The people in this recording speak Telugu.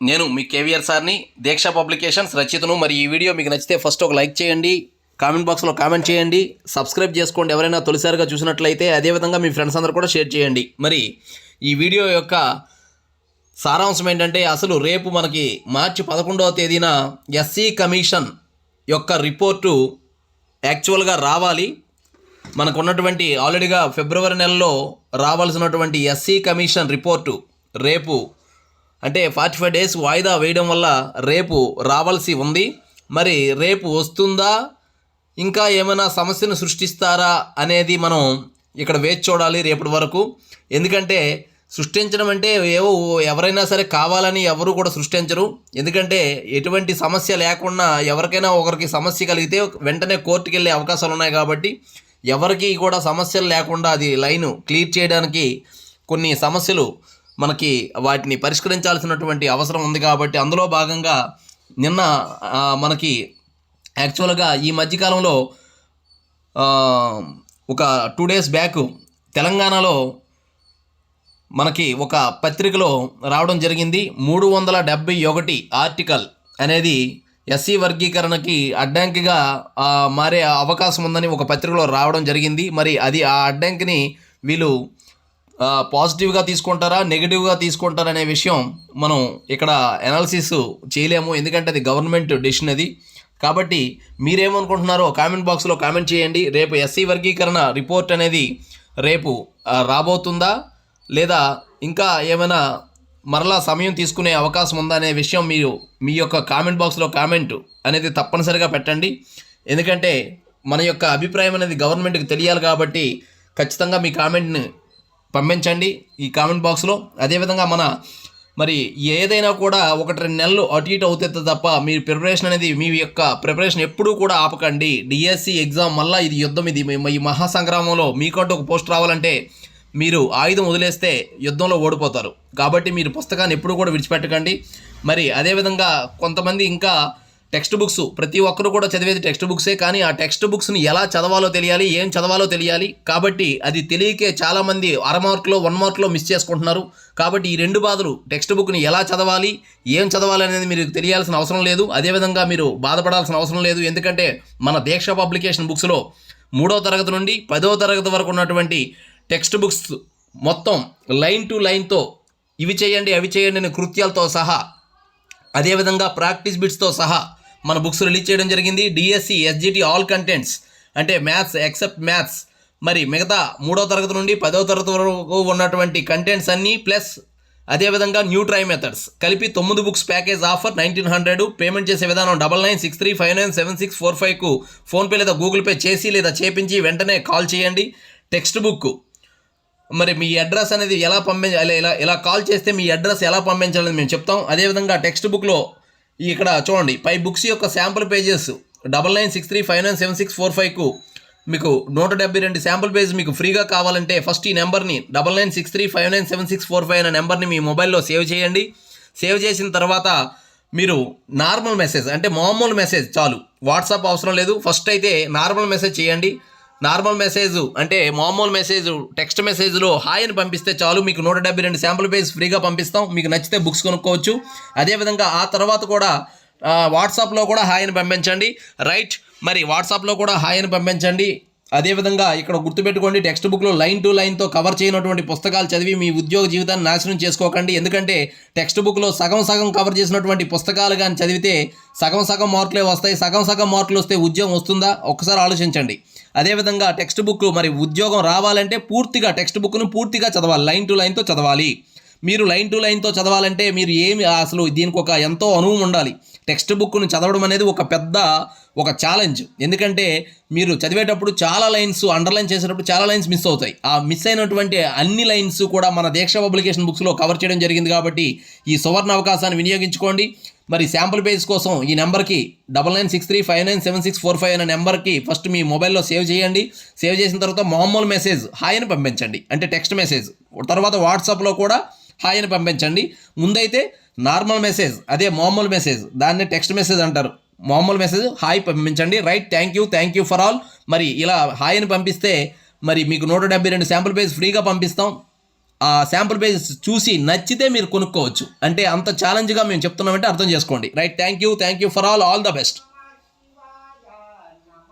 నేను మీ కేవీఆర్ సార్ని దీక్ష పబ్లికేషన్స్ రచితను మరి ఈ వీడియో మీకు నచ్చితే ఫస్ట్ ఒక లైక్ చేయండి కామెంట్ బాక్స్లో కామెంట్ చేయండి సబ్స్క్రైబ్ చేసుకోండి. ఎవరైనా తొలిసారిగా చూసినట్లయితే అదేవిధంగా మీ ఫ్రెండ్స్ అందరూ కూడా షేర్ చేయండి. మరి ఈ వీడియో యొక్క సారాంశం ఏంటంటే అసలు రేపు మనకి మార్చి పదకొండవ తేదీన ఎస్సీ కమిషన్ యొక్క రిపోర్టు యాక్చువల్గా రావాలి. మనకు ఉన్నటువంటి ఆల్రెడీగా ఫిబ్రవరి నెలలో రావాల్సినటువంటి ఎస్సీ కమిషన్ రిపోర్టు రేపు అంటే ఫార్టీ ఫైవ్ డేస్ వాయిదా వేయడం వల్ల రేపు రావాల్సి ఉంది. మరి రేపు వస్తుందా? ఇంకా ఏమైనా సమస్యను సృష్టిస్తారా అనేది మనం ఇక్కడ వేచి చూడాలి రేపటి వరకు. ఎందుకంటే సృష్టించడం అంటే ఏవో ఎవరైనా సరే కావాలని ఎవరు కూడా సృష్టించరు. ఎందుకంటే ఎటువంటి సమస్య లేకుండా ఎవరికైనా ఒకరికి సమస్య కలిగితే వెంటనే కోర్టుకి వెళ్ళే అవకాశాలు ఉన్నాయి కాబట్టి ఎవరికి కూడా సమస్యలు లేకుండా అది లైన్ క్లియర్ చేయడానికి కొన్ని సమస్యలు మనకి వాటిని పరిష్కరించాల్సినటువంటి అవసరం ఉంది కాబట్టి అందులో భాగంగా నిన్న మనకి యాక్చువల్గా ఈ మధ్యకాలంలో ఒక టూ డేస్ బ్యాక్ తెలంగాణలో మనకి ఒక పత్రికలో రావడం జరిగింది. మూడు వందల డెబ్బై ఒకటి ఆర్టికల్ అనేది ఎస్సీ వర్గీకరణకి అడ్డంకిగా మారే అవకాశం ఉందని ఒక పత్రికలో రావడం జరిగింది. మరి అది ఆ అడ్డంకిని వీళ్ళు పాజిటివ్గా తీసుకుంటారా నెగిటివ్గా తీసుకుంటారా అనే విషయం మనం ఇక్కడ అనాలిసిస్ చేయలేము. ఎందుకంటే అది గవర్నమెంట్ డెసిషన్ అది. కాబట్టి మీరేమనుకుంటున్నారో కామెంట్ బాక్స్లో కామెంట్ చేయండి. రేపు ఎస్సీ వర్గీకరణ రిపోర్ట్ అనేది రేపు రాబోతుందా? లేదా ఇంకా ఏమైనా మరలా సమయం తీసుకునే అవకాశం ఉందా అనే విషయం మీరు మీ యొక్క కామెంట్ బాక్స్లో కామెంట్ అనేది తప్పనిసరిగా పెట్టండి. ఎందుకంటే మన యొక్క అభిప్రాయం అనేది గవర్నమెంట్కి తెలియాలి కాబట్టి ఖచ్చితంగా మీ కామెంట్ని పంపించండి ఈ కామెంట్ బాక్స్లో. అదేవిధంగా మన మరి ఏదైనా కూడా ఒకటి రెండు నెలలు అటు ఇటు అవుతుంది తప్ప మీ ప్రిపరేషన్ అనేది మీ యొక్క ప్రిపరేషన్ ఎప్పుడూ కూడా ఆపకండి. డిఎస్సి ఎగ్జామ్ మళ్ళీ ఇది యుద్ధం ఇది. ఈ మహాసంగ్రామంలో మీకంటూ ఒక పోస్ట్ రావాలంటే మీరు ఆయుధం వదిలేస్తే యుద్ధంలో ఓడిపోతారు. కాబట్టి మీరు పుస్తకాన్ని ఎప్పుడూ కూడా విడిచిపెట్టకండి. మరి అదేవిధంగా కొంతమంది ఇంకా టెక్స్ట్ బుక్స్. ప్రతి ఒక్కరు కూడా చదివేది టెక్స్ట్ బుక్సే కానీ ఆ టెక్స్ట్ బుక్స్ని ఎలా చదవాలో తెలియాలి ఏం చదవాలో తెలియాలి. కాబట్టి అది తెలియకే చాలామంది అర మార్కులో వన్ మార్కులో మిస్ చేసుకుంటున్నారు. కాబట్టి ఈ రెండు బాధలు టెక్స్ట్ బుక్ని ఎలా చదవాలి ఏం చదవాలి అనేది మీరు తెలియాల్సిన అవసరం లేదు. అదేవిధంగా మీరు బాధపడాల్సిన అవసరం లేదు. ఎందుకంటే మన దీక్ష పబ్లికేషన్ బుక్స్లో మూడో తరగతి నుండి పదో తరగతి వరకు ఉన్నటువంటి టెక్స్ట్ బుక్స్ మొత్తం లైన్ టు లైన్తో ఇవి చేయండి అవి చేయండి అనే కృత్యాలతో సహా అదేవిధంగా ప్రాక్టీస్ బిట్స్తో సహా మన బుక్స్ రిలీజ్ చేయడం జరిగింది. డిఎస్సి ఎస్జిటి ఆల్ కంటెంట్స్ అంటే మ్యాథ్స్ ఎక్సెప్ట్ మ్యాథ్స్ మరి మిగతా మూడో తరగతి నుండి పదో తరగతి వరకు ఉన్నటువంటి కంటెంట్స్ అన్నీ ప్లస్ అదేవిధంగా న్యూ ట్రై మెథడ్స్ కలిపి తొమ్మిది books package offer nineteen hundred payment చేసే విధానం double nine six three five nine seven six four ఫైవ్కు PhonePe లేదా గూగుల్ పే చేసి లేదా చేపించి వెంటనే కాల్ చేయండి. టెక్స్ట్ బుక్ మరి మీ అడ్రస్ అనేది ఎలా పంపించాలి ఇలా ఇలా కాల్ చేస్తే మీ అడ్రస్ ఎలా పంపించాలని మేము చెప్తాం. అదేవిధంగా టెక్స్ట్ బుక్లో ఇక్కడ చూడండి పై బుక్స్ యొక్క sample pages double nine six three five nine seven six four ఫైవ్కు మీకు నూట డెబ్బై రెండు శాంపుల్ పేజ్ మీకు ఫ్రీగా కావాలంటే ఫస్ట్ ఈ నెంబర్ని double nine six three five nine seven six four five అనే నెంబర్ని మీ మొబైల్లో సేవ్ చేయండి. సేవ్ చేసిన తర్వాత మీరు నార్మల్ మెసేజ్ అంటే మామూలు మెసేజ్ చాలు. వాట్సాప్ అవసరం లేదు. ఫస్ట్ అయితే నార్మల్ మెసేజ్ చేయండి. నార్మల్ మెసేజ్ అంటే మామూలు మెసేజ్ టెక్స్ట్ మెసేజ్లో హాయ్ అని పంపిస్తే చాలు మీకు నూట డెబ్బై రెండు శాంపుల్ పేజ్ ఫ్రీగా పంపిస్తాం. మీకు నచ్చితే బుక్స్ కొనుక్కోవచ్చు. అదేవిధంగా ఆ తర్వాత కూడా వాట్సాప్లో కూడా హాయ్ అని పంపించండి. రైట్ మరి వాట్సాప్లో కూడా హాయ్ అని పంపించండి. అదేవిధంగా ఇక్కడ గుర్తుపెట్టుకోండి టెక్స్ట్ బుక్లో లైన్ టు లైన్తో కవర్ చేయనటువంటి పుస్తకాలు చదివి మీ ఉద్యోగ జీవితాన్ని నాశనం చేసుకోకండి. ఎందుకంటే టెక్స్ట్ బుక్లో సగం సగం కవర్ చేసినటువంటి పుస్తకాలు కానీ చదివితే సగం సగం మార్కులే వస్తాయి. సగం సగం మార్కులు వస్తే ఉద్యోగం వస్తుందా? ఒక్కసారి ఆలోచించండి. అదేవిధంగా టెక్స్ట్ బుక్ మరి ఉద్యోగం రావాలంటే పూర్తిగా టెక్స్ట్ బుక్ను పూర్తిగా చదవాలి లైన్ టు లైన్తో చదవాలి. మీరు లైన్ టు లైన్తో చదవాలంటే మీరు ఏమి అసలు దీనికి ఒక ఎంతో అనుభవం ఉండాలి. టెక్స్ట్ బుక్ను చదవడం అనేది ఒక పెద్ద ఒక ఛాలెంజ్. ఎందుకంటే మీరు చదివేటప్పుడు చాలా లైన్స్ అండర్లైన్ చేసేటప్పుడు చాలా లైన్స్ మిస్ అవుతాయి. ఆ మిస్ అయినటువంటి అన్ని లైన్స్ కూడా మన దీక్ష పబ్లికేషన్ బుక్స్లో కవర్ చేయడం జరిగింది కాబట్టి ఈ సువర్ణ అవకాశాన్ని వినియోగించుకోండి. మరి శాంపుల్ పేజ్ కోసం ఈ నెంబర్కి double nine six three five nine seven six four five అనే నెంబర్కి ఫస్ట్ మీ మొబైల్లో సేవ్ చేయండి. సేవ్ చేసిన తర్వాత మామూలు మెసేజ్ హాయ్ అని పంపించండి. అంటే టెక్స్ట్ మెసేజ్. తర్వాత వాట్సాప్లో కూడా హాయ్ అని పంపించండి. ముందైతే నార్మల్ మెసేజ్ అదే మామూలు మెసేజ్ దాన్ని టెక్స్ట్ మెసేజ్ అంటారు. మామూలు మెసేజ్ హాయ్ పంపించండి. Right thank you thank you for all. మరి ఇలా హాయ్ అని పంపిస్తే మరి మీకు నూట డెబ్బై రెండు శాంపుల్ పేజ్ ఫ్రీగా పంపిస్తాం. ఆ శాంపుల్ పేజ్ చూసి నచ్చితే మీరు కొనుక్కోవచ్చు. అంటే అంత ఛాలెంజ్గా మేము చెప్తున్నామంటే అర్థం చేసుకోండి. Right thank you thank you for all all the best